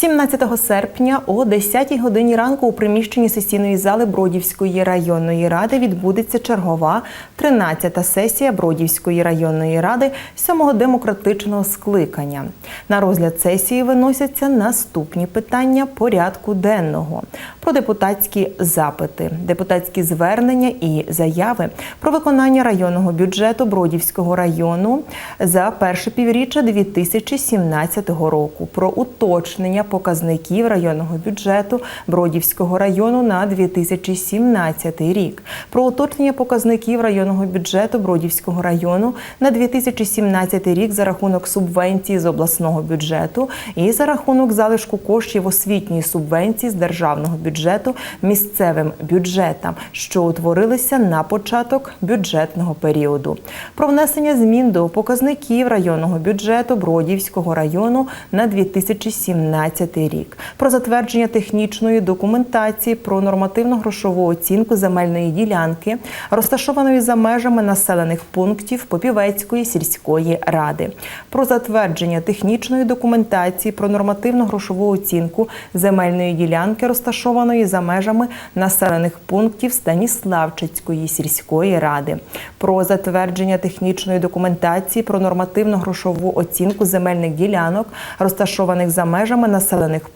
17 серпня о 10 годині ранку у приміщенні сесійної зали Бродівської районної ради відбудеться чергова 13-та сесія Бродівської районної ради 7-го демократичного скликання. На розгляд сесії виносяться наступні питання порядку денного про депутатські запити, депутатські звернення і заяви про виконання районного бюджету Бродівського району за перше півріччя 2017 року, про уточнення показників районного бюджету Бродівського району на 2017 рік, про уточнення показників районного бюджету Бродівського району на 2017 рік за рахунок субвенції з обласного бюджету і за рахунок залишку коштів освітньої субвенції з державного бюджету місцевим бюджетам, що утворилися на початок бюджетного періоду, про внесення змін до показників районного бюджету Бродівського району на 2017 рік, про затвердження технічної документації про нормативно-грошову оцінку земельної ділянки, розташованої за межами населених пунктів Попівецької сільської ради, про затвердження технічної документації про нормативно-грошову оцінку земельної ділянки, розташованої за межами населених пунктів Станіславчицької сільської ради, про затвердження технічної документації про нормативно-грошову оцінку земельних ділянок, розташованих за межами населених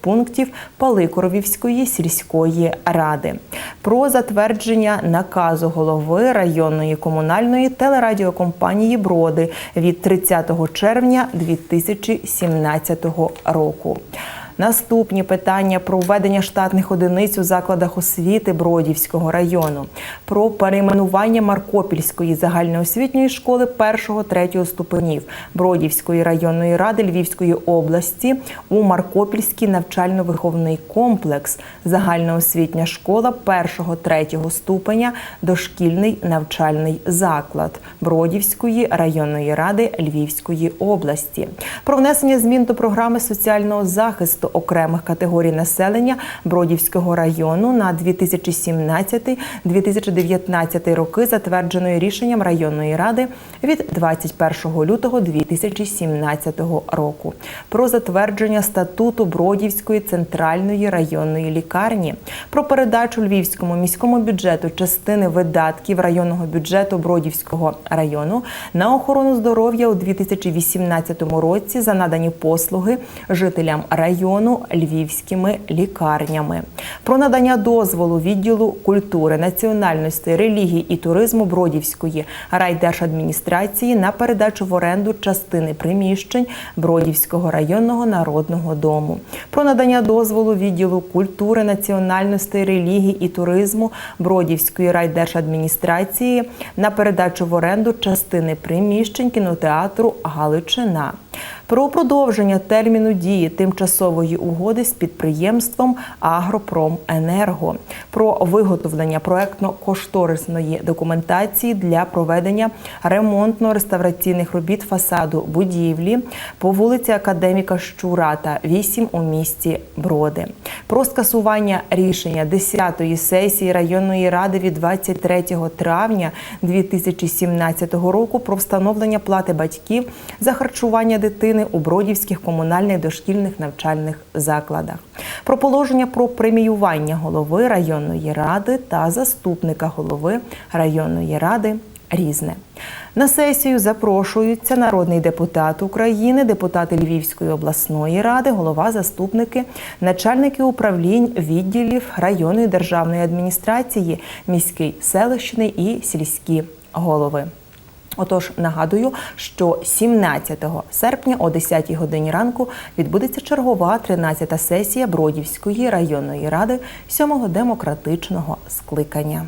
пунктів Паликоровівської сільської ради, про затвердження наказу голови районної комунальної телерадіокомпанії Броди від 30 червня 2017 року. Наступні питання про введення штатних одиниць у закладах освіти Бродівського району, про перейменування Маркопільської загальноосвітньої школи 1-3 ступенів Бродівської районної ради Львівської області у Маркопільський навчально-виховний комплекс, загальноосвітня школа 1-3 ступеня, дошкільний навчальний заклад Бродівської районної ради Львівської області, про внесення змін до програми соціального захисту окремих категорій населення Бродівського району на 2017-2019 роки, затвердженої рішенням районної ради від 21 лютого 2017 року, про затвердження статуту Бродівської центральної районної лікарні, про передачу Львівському міському бюджету частини видатків районного бюджету Бродівського району на охорону здоров'я у 2018 році за надані послуги жителям району львівськими лікарнями, про надання дозволу відділу культури, національності, релігії і туризму Бродівської райдержадміністрації на передачу в оренду частини приміщень Бродівського районного народного дому, про надання дозволу відділу культури, національності, релігії і туризму Бродівської райдержадміністрації на передачу в оренду частини приміщень кінотеатру Галичина. Про продовження терміну дії тимчасової угоди з підприємством Агропроменерго, про виготовлення проектно-кошторисної документації для проведення ремонтно-реставраційних робіт фасаду будівлі по вулиці Академіка Щурата, 8 у місті Броди, про скасування рішення 10-ї сесії районної ради від 23 травня 2017 року про встановлення плати батьків за харчування дитини у бродівських комунальних дошкільних навчальних закладах, про положення про преміювання голови районної ради та заступника голови районної ради різне. На сесію запрошуються народний депутат України, депутати Львівської обласної ради, голова, заступники, начальники управлінь відділів районної державної адміністрації, міський селищний і сільські голови. Отож, нагадую, що 17 серпня о 10 годині ранку відбудеться чергова 13-та сесія Бродівської районної ради 7-го демократичного скликання.